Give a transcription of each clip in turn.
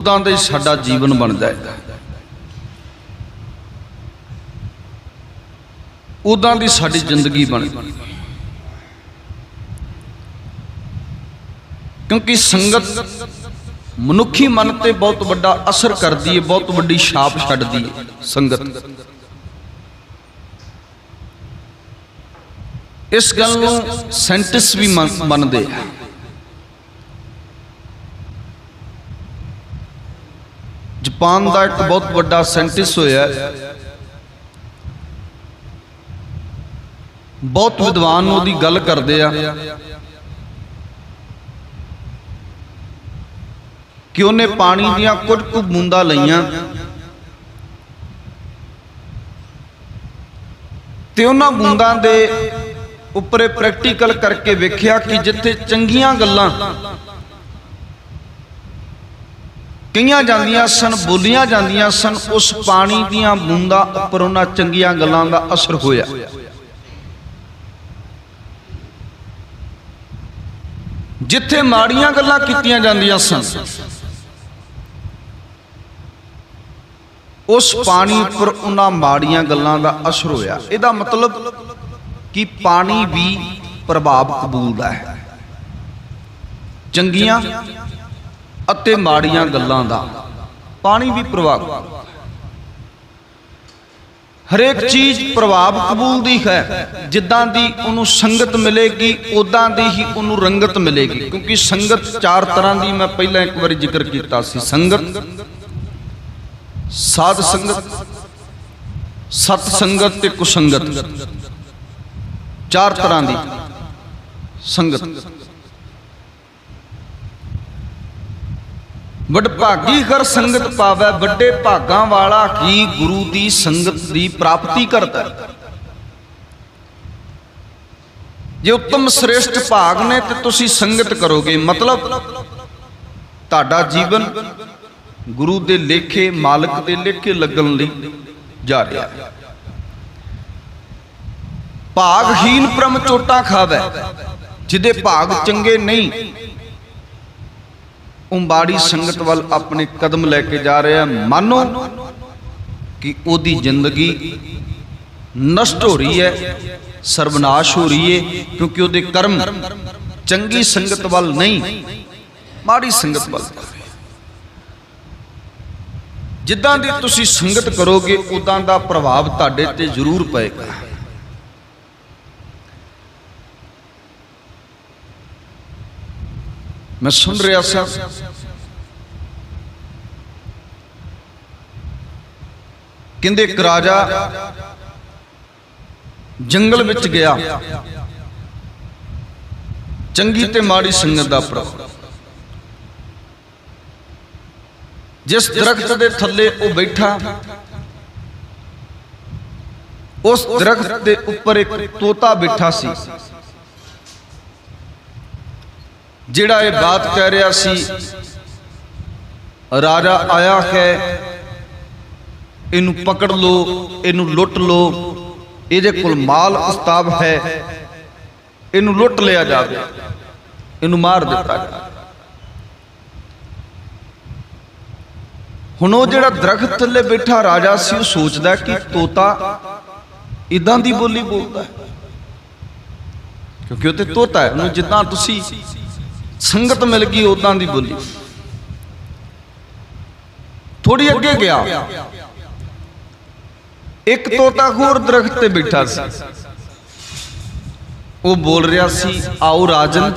ਉਦਾਂ ਦਾ ਹੀ ਸਾਡਾ ਜੀਵਨ ਬਣ ਜਾਏਗਾ ਉਦਾਂ ਦੀ ਸਾਡੀ ਜ਼ਿੰਦਗੀ ਬਣ ਕਿਉਂਕਿ ਸੰਗਤ ਮਨੁੱਖੀ ਮਨ ਤੇ ਬਹੁਤ ਵੱਡਾ ਅਸਰ ਕਰਦੀ ਹੈ, ਬਹੁਤ ਵੱਡੀ ਛਾਪ ਛੱਡਦੀ ਹੈ ਸੰਗਤ। ਇਸ ਗੱਲ ਨੂੰ ਸੈਂਟਿਸ ਵੀ ਮੰਨਦੇ ਆ। ਜਾਪਾਨ ਦਾ ਇੱਕ ਬਹੁਤ ਵੱਡਾ ਸਾਇੰਟਿਸਟ ਹੋਇਆ। ਬਹੁਤ ਵਿਦਵਾਨ ਉਹਦੀ ਗੱਲ ਕਰਦੇ ਆ। ਕਿ ਉਹਨੇ ਪਾਣੀ ਦੀਆਂ ਕੁਝ ਕੁ ਬੂੰਦਾਂ ਲਈਆਂ। ਤੇ ਉਹਨਾਂ ਬੂੰਦਾਂ ਦੇ ਉੱਪਰ ਪ੍ਰੈਕਟੀਕਲ ਕਰਕੇ ਵੇਖਿਆ ਕਿ ਜਿੱਥੇ ਚੰਗੀਆਂ ਗੱਲਾਂ ਕਈਆਂ ਜਾਂਦੀਆਂ ਸਨ, ਬੋਲੀਆਂ ਜਾਂਦੀਆਂ ਸਨ, ਉਸ ਪਾਣੀ ਦੀਆਂ ਬੂੰਦਾਂ ਉੱਪਰ ਉਹਨਾਂ ਚੰਗੀਆਂ ਗੱਲਾਂ ਦਾ ਅਸਰ ਹੋਇਆ। ਜਿੱਥੇ ਮਾੜੀਆਂ ਗੱਲਾਂ ਕੀਤੀਆਂ ਜਾਂਦੀਆਂ ਸਨ, ਉਸ ਪਾਣੀ ਉੱਪਰ ਉਹਨਾਂ ਮਾੜੀਆਂ ਗੱਲਾਂ ਦਾ ਅਸਰ ਹੋਇਆ। ਇਹਦਾ ਮਤਲਬ ਕਿ ਪਾਣੀ ਵੀ ਪ੍ਰਭਾਵ ਕਬੂਲਦਾ ਹੈ। ਚੰਗੀਆਂ ਅਤੇ ਮਾੜੀਆਂ ਗੱਲਾਂ ਦਾ। ਪਾਣੀ ਵੀ ਪ੍ਰਭਾਵ। ਹਰੇਕ ਚੀਜ਼ ਪ੍ਰਭਾਵ ਕਬੂਲ ਦੀ ਹੈ। ਜਿੱਦਾਂ ਦੀ ਉਹਨੂੰ ਸੰਗਤ ਮਿਲੇਗੀ ਉਦਾਂ ਦੀ ਹੀ ਉਹਨੂੰ ਰੰਗਤ ਮਿਲੇਗੀ। ਕਿਉਂਕਿ ਸੰਗਤ ਚਾਰ ਤਰ੍ਹਾਂ ਦੀ ਮੈਂ ਪਹਿਲਾਂ ਇੱਕ ਵਾਰੀ ਜ਼ਿਕਰ ਕੀਤਾ ਸੀ। ਸੰਗਤ, ਸਾਧ ਸੰਗਤ, ਸਤ ਸੰਗਤ ਤੇ ਕੁਸੰਗਤ। ਚਾਰ ਤਰ੍ਹਾਂ ਦੀ ਸੰਗਤ। ਵਡਭਾਗੀ ਕਰ ਸੰਗਤ ਪਾਵੈ, ਵੱਡੇ ਭਾਗਾਂ ਵਾਲਾ ਕੀ ਗੁਰੂ ਦੀ ਸੰਗਤ ਦੀ ਪ੍ਰਾਪਤੀ ਕਰਦਾ ਜੇ ਉੱਤਮ ਸ੍ਰੇਸ਼ਟ ਭਾਗ ਨੇ ਤੇ ਤੁਸੀਂ ਸੰਗਤ ਕਰੋਗੇ, ਮਤਲਬ ਤੁਹਾਡਾ ਜੀਵਨ ਗੁਰੂ ਦੇ ਲੇਖੇ, ਮਾਲਕ ਦੇ ਲੇਖੇ ਲੱਗਣ ਲਈ ਜਾ ਰਿਹਾ ਹੈ। ਭਾਗਹੀਨ ਪ੍ਰਮ ਚੋਟਾ ਖਾਵੈ, ਜਿਹਦੇ ਭਾਗ ਚੰਗੇ ਨਹੀਂ ਉਹ ਬਾੜੀ ਸੰਗਤ ਵੱਲ ਆਪਣੇ ਕਦਮ ਲੈ ਕੇ ਜਾ ਰਿਹਾ। ਮਾਨੋ ਕਿ ਉਹਦੀ ਜ਼ਿੰਦਗੀ ਨਸ਼ਟ ਹੋ ਰਹੀ ਹੈ ਸਰਬਨਾਸ਼ ਹੋ ਰਹੀ ਹੈ, ਕਿਉਂਕਿ ਉਹਦੇ ਕਰਮ ਚੰਗੀ ਸੰਗਤ ਵੱਲ ਨਹੀਂ, ਮਾੜੀ ਸੰਗਤ ਵੱਲ ਜਿੱਦਾਂ ਦੀ ਤੁਸੀਂ ਸੰਗਤ ਕਰੋਗੇ, ਉਦਾਂ ਦਾ ਪ੍ਰਭਾਵ ਤੁਹਾਡੇ ਤੇ ਜ਼ਰੂਰ ਪਏਗਾ। ਮੈਂ ਸੁਣ ਰਿਹਾ ਸਾਂ। ਕਹਿੰਦੇ ਇੱਕ ਰਾਜਾ ਜੰਗਲ ਵਿੱਚ ਗਿਆ। ਚੰਗੀ ਤੇ ਮਾੜੀ ਸੰਗਤ ਦਾ ਪ੍ਰਭਾਵ ਜਿਸ ਦਰਖਤ ਦੇ ਥੱਲੇ ਉਹ ਬੈਠਾ, ਉਸ ਦਰਖਤ ਦੇ ਉੱਪਰ ਇੱਕ ਤੋਤਾ ਬੈਠਾ ਸੀ। ਜਿਹੜਾ ਇਹ ਬਾਤ ਕਹਿ ਰਿਹਾ ਸੀ, ਰਾਜਾ ਆਇਆ ਹੈ, ਇਹਨੂੰ ਪਕੜ ਲੋ ਇਹਨੂੰ ਲੁੱਟ ਲਓ, ਇਹਦੇ ਕੋਲ ਮਾਲ ਉਸਤਾਬ ਹੈ, ਇਹਨੂੰ ਲੁੱਟ ਲਿਆ ਜਾਵੇ, ਇਹਨੂੰ ਮਾਰ ਦਿੱਤਾ ਜਾਵੇ। ਹੁਣ ਉਹ ਜਿਹੜਾ ਦਰਖਤ ਥੱਲੇ ਬੈਠਾ ਰਾਜਾ ਸੀ, ਉਹ ਸੋਚਦਾ ਕਿ ਤੋਤਾ ਇਦਾਂ ਦੀ ਬੋਲੀ ਬੋਲਦਾ ਹੈ। ਕਿਉਂਕਿ ਉਹ ਤੇ ਤੋਤਾ ਹੈ, ਉਹਨੂੰ ਜਿੱਦਾਂ ਤੁਸੀਂ ਸੰਗਤ ਮਿਲ ਗਈ ਉਦਾਂ ਦੀ ਬੋਲੀ। ਥੋੜੀ ਅੱਗੇ ਗਿਆ। ਇੱਕ ਤੋਤਾ ਹੋਰ ਦਰਖਤ ਤੇ ਬੈਠਾ ਸੀ। ਉਹ ਬੋਲ ਰਿਹਾ ਸੀ, ਆਓ ਰਾਜਨ,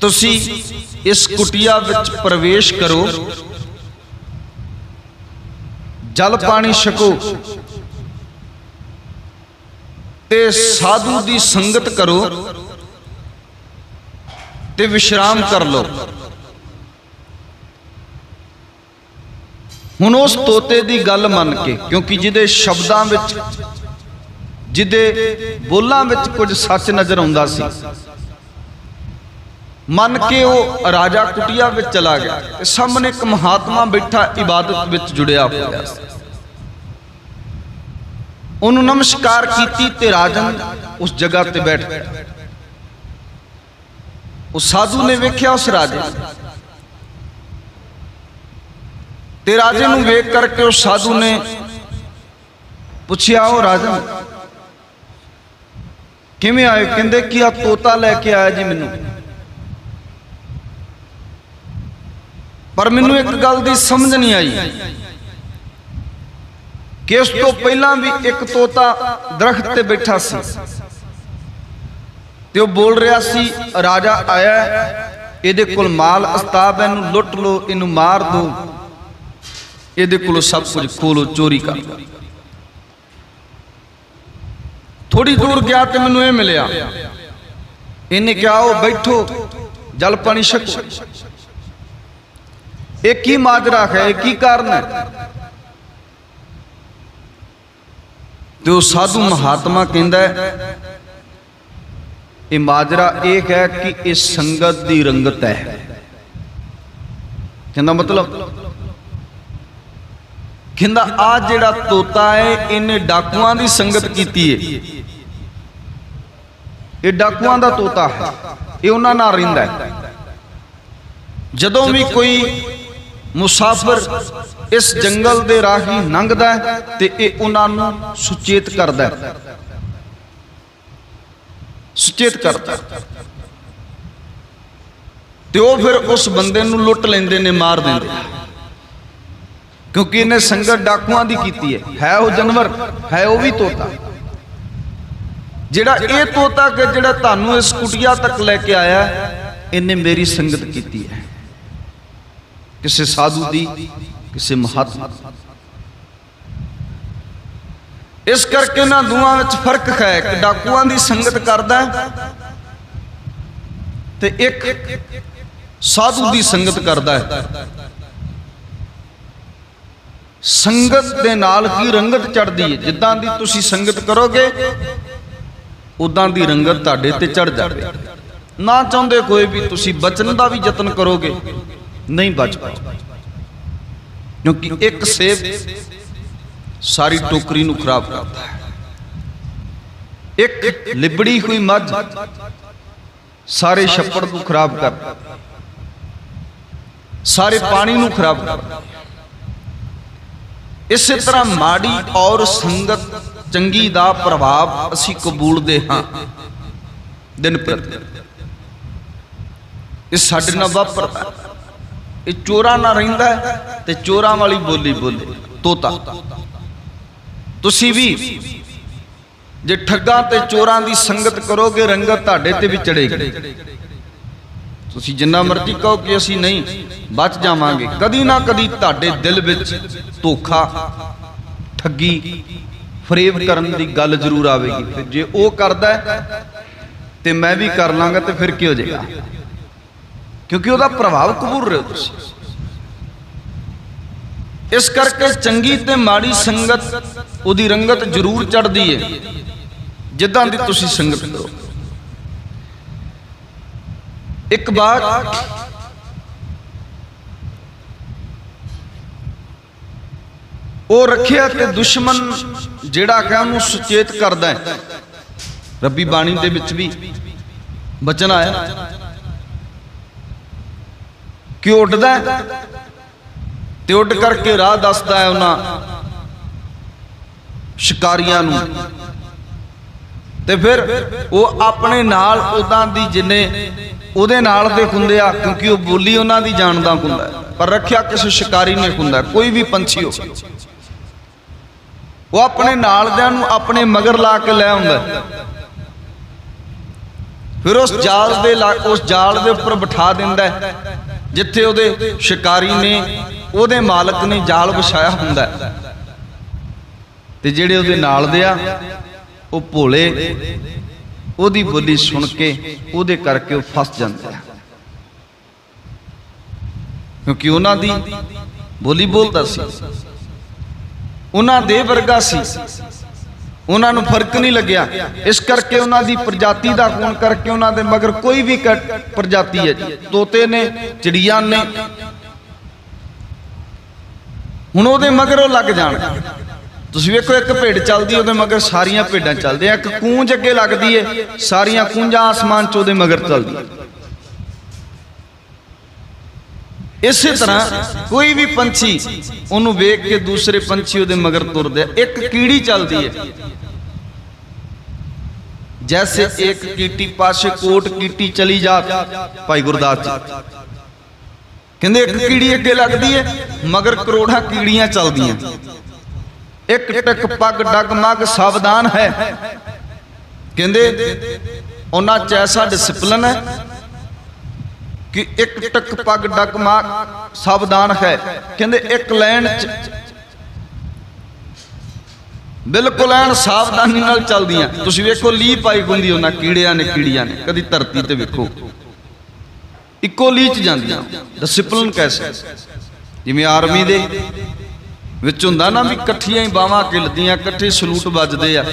ਤੁਸੀਂ ਇਸ ਕੁਟਿਆ ਵਿੱਚ ਪ੍ਰਵੇਸ਼ ਕਰੋ। ਜਲ ਪਾਣੀ ਛਕੋ ਤੇ ਸਾਧੂ ਦੀ ਸੰਗਤ ਕਰੋ। ਤੇ ਵਿਸ਼ਰਾਮ ਕਰ ਲਓ। ਹੁਣ ਉਸ ਤੋਤੇ ਦੀ ਗੱਲ ਮੰਨ ਕੇ, ਕਿਉਂਕਿ ਜਿਹਦੇ ਸ਼ਬਦਾਂ ਵਿੱਚ, ਜਿਹਦੇ ਬੋਲਾਂ ਵਿੱਚ ਕੁਝ ਸੱਚ ਨਜ਼ਰ ਆਉਂਦਾ ਸੀ, ਮੰਨ ਕੇ ਉਹ ਰਾਜਾ ਕੁਟਿਆ ਵਿੱਚ ਚਲਾ ਗਿਆ। ਤੇ ਸਾਹਮਣੇ ਇੱਕ ਮਹਾਤਮਾ ਬੈਠਾ ਇਬਾਦਤ ਵਿੱਚ ਜੁੜਿਆ ਹੋਇਆ ਸੀ। ਉਹਨੂੰ ਨਮਸਕਾਰ ਕੀਤੀ ਤੇ ਰਾਜਨ ਉਸ ਜਗ੍ਹਾ ਤੇ ਬੈਠ ਗਿਆ। ਉਹ ਸਾਧੂ ਨੇ ਵੇਖਿਆ ਉਸ ਰਾਜੇ ਤੇ ਰਾਜੇ ਨੂੰ ਵੇਖ ਕਰਕੇ ਉਹ ਸਾਧੂ ਨੇ ਪੁੱਛਿਆ, ਉਹ ਰਾਜਨ ਕਿਵੇਂ ਆਏ? ਕਹਿੰਦੇ ਕਿ ਆ ਤੋਤਾ ਲੈ ਕੇ ਆਇਆ ਜੀ ਮੈਨੂੰ। ਪਰ ਮੈਨੂੰ ਇੱਕ ਗੱਲ ਦੀ ਸਮਝ ਨਹੀਂ ਆਈ ਕਿ ਇਸ ਤੋਂ ਪਹਿਲਾਂ ਵੀ ਇੱਕ ਤੋਤਾ ਦਰਖਤ ਤੇ ਬੈਠਾ ਸੀ। ਤੇ ਉਹ ਬੋਲ ਰਿਹਾ ਸੀ ਰਾਜਾ ਆਇਆ ਇਹਦੇ ਕੋਲ ਮਾਲ ਅਸਤਾਬ ਹੈ, ਇਹਨੂੰ ਲੁੱਟ ਲੋ ਇਹਨੂੰ ਮਾਰ ਦੋ। ਇਹਦੇ ਕੋਲੋਂ ਸਭ ਕੁਝ ਖੋਲੋ ਚੋਰੀ ਕਰ ਲਓ। ਥੋੜੀ ਦੂਰ ਗਿਆ ਤੇ ਮੈਨੂੰ ਇਹ ਮਿਲਿਆ। ਇਹਨੇ ਕਿਹਾ ਉਹ ਬੈਠੋ ਜਲ ਪਾਣੀ ਛਕੋ। ਇਹ ਕੀ ਮਾਜਰਾ ਹੈ ਇਹ ਕੀ ਕਾਰਨ ਹੈ? ਤੇ ਉਹ ਸਾਧੂ ਮਹਾਤਮਾ ਕਹਿੰਦਾ ਇਹ ਮਾਜਰਾ ਇਹ ਹੈ ਕਿ ਇਹ ਸੰਗਤ ਦੀ ਰੰਗਤ ਹੈ। ਕਹਿੰਦਾ ਮਤਲਬ ਕਹਿੰਦਾ ਆ ਜਿਹੜਾ ਤੋਤਾ ਹੈ ਇਹਨੇ ਡਾਕੂਆਂ ਦੀ ਸੰਗਤ ਕੀਤੀ ਹੈ ਇਹ ਡਾਕੂਆਂ ਦਾ ਤੋਤਾ ਹੈ ਇਹ ਉਹਨਾਂ ਨਾਲ ਰਹਿੰਦਾ ਹੈ। ਜਦੋਂ ਵੀ ਕੋਈ ਮੁਸਾਫਰ ਇਸ ਜੰਗਲ ਦੇ ਰਾਹੀ ਲੰਘਦਾ ਤੇ ਇਹ ਉਹਨਾਂ ਨੂੰ ਸੁਚੇਤ ਕਰਦਾ ਹੈ। ਸੁਚੇਤ ਕਰਦਾ ਤੇ ਉਹ ਫਿਰ ਉਸ ਬੰਦੇ ਨੂੰ ਲੁੱਟ ਲੈਂਦੇ ਨੇ, ਮਾਰ ਦਿੰਦੇ ਕਿਉਂਕਿ ਇਹਨੇ ਸੰਗਤ ਡਾਕੂਆਂ ਦੀ ਕੀਤੀ ਹੈ। ਹੈ ਉਹ ਜਾਨਵਰ, ਹੈ ਉਹ ਵੀ ਤੋਤਾ। ਜਿਹੜਾ ਇਹ ਤੋਤਾ ਕਿ ਜਿਹੜਾ ਤੁਹਾਨੂੰ ਇਸ ਕੁਟਿਆ ਤੱਕ ਲੈ ਕੇ ਆਇਆ, ਇਹਨੇ ਮੇਰੀ ਸੰਗਤ ਕੀਤੀ ਹੈ। ਕਿਸੇ ਸਾਧੂ ਦੀ, ਕਿਸੇ ਮਹਾਤਮਾ ਇਸ ਕਰਕੇ ਨਾ ਦੋਵਾਂ ਵਿੱਚ ਫ਼ਰਕ ਹੈ ਕਿ ਡਾਕੂਆਂ ਦੀ ਸੰਗਤ ਕਰਦਾ ਤੇ ਇੱਕ ਸਾਧੂ ਦੀ ਸੰਗਤ ਕਰਦਾ ਹੈ। ਸੰਗਤ ਦੇ ਨਾਲ ਕੀ ਰੰਗਤ ਚੜਦੀ ਹੈ? ਜਿੱਦਾਂ ਦੀ ਤੁਸੀਂ ਸੰਗਤ ਕਰੋਗੇ ਉਦਾਂ ਦੀ ਰੰਗਤ ਤੁਹਾਡੇ ਤੇ ਚੜ ਜਾਵੇ ਨਾ ਚਾਹੁੰਦੇ ਕੋਈ ਵੀ ਤੁਸੀਂ ਬਚਣ ਦਾ ਵੀ ਯਤਨ ਕਰੋਗੇ, ਨਹੀਂ ਬਚ ਪਾਓ ਕਿਉਂਕਿ ਇੱਕ ਸੇਬ ਸਾਰੀ ਟੋਕਰੀ ਨੂੰ ਖਰਾਬ ਕਰਦਾ ਹੈ। ਇੱਕ ਲਿਬੜੀ ਹੋਈ ਮੱਝ ਸਾਰੇ ਛੱਪੜ ਨੂੰ ਖਰਾਬ ਕਰਦਾ ਸਾਰੇ ਪਾਣੀ ਨੂੰ ਖਰਾਬ ਕਰਦਾ ਇਸੇ ਤਰ੍ਹਾਂ ਮਾੜੀ ਔਰ ਸੰਗਤ ਚੰਗੀ ਦਾ ਪ੍ਰਭਾਵ ਅਸੀਂ ਕਬੂਲਦੇ ਹਾਂ। ਦਿਨ ਪ੍ਰਤੀ ਇਹ ਸਾਡੇ ਨਾਲ ਵਾਪਰਦਾ ਇਹ ਚੋਰਾਂ ਨਾਲ ਰਹਿੰਦਾ ਤੇ ਚੋਰਾਂ ਵਾਲੀ ਬੋਲੀ ਬੋਲੇ ਤੋਤਾ। ਤੁਸੀਂ ਵੀ ਜੇ ਠੱਗਾਂ ਤੇ ਚੋਰਾਂ ਦੀ ਸੰਗਤ ਕਰੋਗੇ ਰੰਗਤ ਤੁਹਾਡੇ ਤੇ ਵੀ ਚੜੇਗੀ ਤੁਸੀਂ ਜਿੰਨਾ ਮਰਜ਼ੀ ਕਹੋ ਕਿ ਅਸੀਂ ਨਹੀਂ ਬਚ ਜਾਵਾਂਗੇ। ਕਦੀ ਨਾ ਕਦੀ ਤੁਹਾਡੇ ਦਿਲ ਵਿੱਚ ਧੋਖਾ ਠੱਗੀ ਫਰੇਬ ਕਰਨ ਦੀ ਗੱਲ ਜ਼ਰੂਰ ਆਵੇਗੀ। ਫਿਰ ਜੇ ਉਹ ਕਰਦਾ ਹੈ, ਤੇ ਮੈਂ ਵੀ ਕਰ ਲਾਂਗਾ ਤੇ ਫਿਰ ਕੀ ਹੋ ਜਾਏਗਾ ਕਿਉਂਕਿ ਉਹਦਾ ਪ੍ਰਭਾਵ ਕਬੂਲ ਰਹੇ ਹੋ ਤੁਸੀਂ। ਇਸ ਕਰਕੇ ਚੰਗੀ ਤੇ ਮਾੜੀ ਸੰਗਤ ਉਹਦੀ ਰੰਗਤ ਜ਼ਰੂਰ ਚੜਦੀ ਹੈ ਜਿੱਦਾਂ ਦੀ ਤੁਸੀਂ ਸੰਗਤ ਕਰੋ। ਇੱਕ ਵਾਰ ਉਹ ਰੱਖਿਆ ਤੇ ਦੁਸ਼ਮਣ ਜਿਹੜਾ ਕਿ ਉਹਨੂੰ ਸੁਚੇਤ ਕਰਦਾ ਹੈ। ਰੱਬੀ ਬਾਣੀ ਦੇ ਵਿੱਚ ਵੀ ਬਚਨ ਆਇਆ। ਕਿ ਉੱਡਦਾ ਤੇ ਉੱਡ ਕਰਕੇ ਰਾਹ ਦੱਸਦਾ ਹੈ ਉਹਨਾਂ ਸ਼ਿਕਾਰੀਆਂ ਨੂੰ। ਤੇ ਫਿਰ ਉਹ ਆਪਣੇ ਨਾਲ ਉਦਾਂ ਦੀ ਜਿੰਨੇ ਉਹਦੇ ਨਾਲ ਦੇ ਹੁੰਦੇ ਆ, ਕਿਉਂਕਿ ਉਹ ਬੋਲੀ ਉਹਨਾਂ ਦੀ ਜਾਣਦਾ ਹੁੰਦਾ ਪਰ ਰੱਖਿਆ ਕਿਸੇ ਸ਼ਿਕਾਰੀ ਨੇ ਹੁੰਦਾ ਕੋਈ ਵੀ ਪੰਛੀ ਹੋ। ਉਹ ਆਪਣੇ ਨਾਲਦਿਆਂ ਨੂੰ ਆਪਣੇ ਮਗਰ ਲਾ ਕੇ ਲੈ ਆਉਂਦਾ ਫਿਰ ਉਸ ਜਾਲ ਦੇ ਲਾ- ਉਸ ਜਾਲ ਦੇ ਉੱਪਰ ਬਿਠਾ ਦਿੰਦਾ ਜਿੱਥੇ ਉਹਦੇ ਸ਼ਿਕਾਰੀ ਨੇ ਉਹਦੇ ਮਾਲਕ ਨੇ ਜਾਲ ਵਿਛਾਇਆ ਹੁੰਦਾ ਤੇ ਜਿਹੜੇ ਉਹਦੇ ਨਾਲ ਦੇ ਆ, ਉਹ ਭੋਲੇ, ਉਹਦੀ ਬੋਲੀ ਸੁਣ ਕੇ ਉਹਦੇ ਕਰਕੇ ਉਹ ਫਸ ਜਾਂਦੇ ਆ। ਕਿਉਂਕਿ ਉਹਨਾਂ ਦੀ ਬੋਲੀ ਬੋਲਦਾ ਸੀ। ਉਹਨਾਂ ਦੇ ਵਰਗਾ ਸੀ। ਉਹਨਾਂ ਨੂੰ ਫ਼ਰਕ ਨਹੀਂ ਲੱਗਿਆ। ਇਸ ਕਰਕੇ ਉਹਨਾਂ ਦੀ ਪ੍ਰਜਾਤੀ ਦਾ ਖੂਨ ਕਰਕੇ ਉਹਨਾਂ ਦੇ ਮਗਰ ਕੋਈ ਵੀ ਕ- ਪ੍ਰਜਾਤੀ ਹੈ ਤੋਤੇ ਨੇ, ਚਿੜੀਆਂ ਨੇ ਹੁਣ ਉਹਦੇ ਮਗਰ ਉਹ ਲੱਗ ਜਾਣ। ਤੁਸੀਂ ਵੇਖੋ, ਇੱਕ ਭੇਡ ਚੱਲਦੀ, ਉਹਦੇ ਮਗਰ ਸਾਰੀਆਂ ਭੇਡਾਂ ਚੱਲਦੀਆਂ। ਇੱਕ ਕੂੰਜ ਅੱਗੇ ਲੱਗਦੀ ਏ, ਸਾਰੀਆਂ ਕੂੰਜਾਂ ਆਸਮਾਨ 'ਚ ਉਹਦੇ ਮਗਰ ਚੱਲਦੀਆਂ। ਇਸੇ ਤਰ੍ਹਾਂ ਕੋਈ ਵੀ ਪੰਛੀ, ਉਹਨੂੰ ਵੇਖ ਕੇ ਦੂਸਰੇ ਪੰਛੀ ਉਹਦੇ ਮਗਰ ਤੁਰਦੇ ਆ। ਇੱਕ ਕੀੜੀ ਚੱਲਦੀ ਹੈ ਜੈਸੇ ਇੱਕ ਕੀਟੀ ਪਾਸੇ ਕੋਟ ਕੀਟੀ ਚਲੀ ਜਾ। ਭਾਈ ਗੁਰਦਾਸ ਜੀ ਕਹਿੰਦੇ ਇੱਕ ਕੀੜੀ ਅੱਗੇ ਲੱਗਦੀ ਹੈ ਮਗਰ ਕਰੋੜਾਂ ਕੀੜੀਆਂ ਚੱਲਦੀਆਂ। ਇੱਕ ਟਕ ਪੱਗ ਡਗ ਮਗ ਸਾਵਧਾਨ ਹੈ। ਕਹਿੰਦੇ ਉਹਨਾਂ ਚ ਐਸਾ ਡਿਸਪਲਿਨ ਹੈ ਕਿ ਇੱਕ ਟਕ ਪੱਗ ਡਗ ਮਗ ਸਾਵਧਾਨ ਹੈ। ਕਹਿੰਦੇ ਇੱਕ ਲਾਈਨ ਚ ਬਿਲਕੁਲ ਐਨ ਸਾਵਧਾਨੀ ਨਾਲ ਚੱਲਦੀਆਂ। ਤੁਸੀਂ ਵੇਖੋ ਲੀ ਪਾਈ ਹੁੰਦੀ ਉਹਨਾਂ ਕੀੜਿਆਂ ਨੇ ਕੀੜੀਆਂ ਨੇ, ਕਦੀ ਧਰਤੀ ਤੇ ਵੇਖੋ। ਇੱਕੋ ਲੀ ਚ ਜਾਂਦੀਆਂ ਡਿਸਪਲਿਨ ਕੈਸੇ ਜਿਵੇਂ ਆਰਮੀ ਦੇ ਵਿੱਚ ਹੁੰਦਾ ਨਾ ਵੀ ਇਕੱਠੀਆਂ ਹੀ ਬਾਹਾਂ ਕਿਲਦੀਆਂ ਇਕੱਠੇ ਸਲੂਟ ਵੱਜਦੇ ਆ।